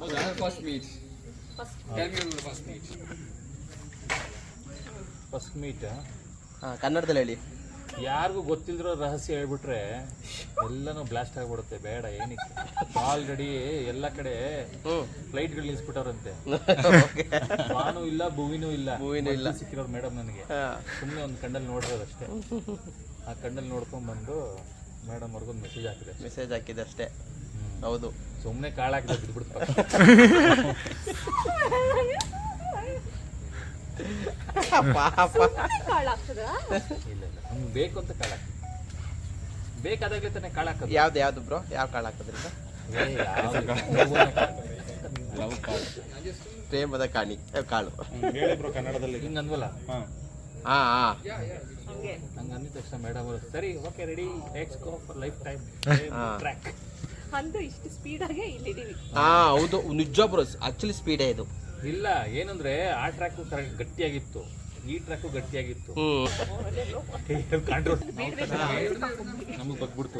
ಹೌದಾ? First meet first meet first meet ಹಾ ಕನ್ನಡದಲ್ಲಿ ಹೇಳಿ. ಯಾರಿಗೂ ಗೊತ್ತಿಲ್ದಿರೋ ರಹಸ್ಯ ಹೇಳ್ಬಿಟ್ರೆ ಎಲ್ಲನೂ ಬ್ಲಾಸ್ಟ್ ಆಗ್ಬಿಡುತ್ತೆ ಬೇಡ ಏನಕ್ಕೆ? ಆಲ್ರೆಡಿ ಎಲ್ಲ ಕಡೆ ಹ್ಮ್. ಫ್ಲೈಟ್ಗಳು ನಿಲ್ಸ್ಬಿಟ್ಟವ್ರಂತೆ. ಓಕೆ ಬಾನು ಇಲ್ಲ ಭೂವಿನೂ ಇಲ್ಲ. ಭೂವಿನೂ ಇಲ್ಲ. ಸಿಕ್ಕಿರೋರು ಮೇಡಮ್ ನನಗೆ. ಸುಮ್ಮನೆ ಒಂದು ಕಣ್ಣಲ್ಲಿ ನೋಡಿರೋದಷ್ಟೇ ಆ ಕಣ್ಣಲ್ಲಿ ನೋಡ್ಕೊಂಡ್ ಬಂದು ಮೇಡಮ್ ಅವ್ರಿಗೊಂದು ಮೆಸೇಜ್ ಹಾಕಿದೆ. ಮೆಸೇಜ್ ಹಾಕಿದೆ ಅಷ್ಟೇ. ಹೌದು. ಸುಮ್ಮನೆ ಕಾಳಾಕಿದ ಕಾಳಾಗ್ತದ ಇಲ್ಲ ಇಲ್ಲ ನಮ್ಗೆ ಬೇಕು ಅಂತ ಕಾಳ ಬೇಕಾದಾಗಲೇ ತಾನೇ ಕಾಳ ಹಾಕೋದು. ಯಾವ್ದು ಯಾವ್ದು ಬ್ರೋ? ಯಾವ ಕಾಳು ಹಾಕೋದ್ರಿಂದ? ಪ್ರೇಮದ ಕಾಣಿ ಕಾಳು. ಹೇಳಿ ಬ್ರೋ ಕನ್ನಡದಲ್ಲಿ. ಹಿಂಗೆ ಅನ್ವಲ್ಲ ಹಾಂ. ಹಾ ಹಾ. ಹಂಗೆ ಹಂಗ ಅಂದಿದ ತಕ್ಷಣ ಮೇಡಮ್ ಅವರು ಸರಿ okay ready let's go for lifetime ಹಾ. ಟ್ರ್ಯಾಕ್ ಅಂದು ಇಷ್ಟು ಸ್ಪೀಡಾಗೆ ಇಲ್ಲಿದ್ದೀವಿ. ಹಾ ಹೌದು ನಿಜ ಬ್ರೋಸ್ ಆಕ್ಚುಲಿ ಸ್ಪೀಡೇ ಇದು. ಇಲ್ಲ ಏನಂದ್ರೆ ಆ ಟ್ರ್ಯಾಕ್ ಗಟ್ಟಿಯಾಗಿತ್ತು. ಈ ಟ್ರ್ಯಾಕ್ ಗಟ್ಟಿಯಾಗಿತ್ತು. ಹ್ಮ್. ಕಂಟ್ರೋಲ್ ನಮಗೆ ಬಗ್ಬಿಡ್ತು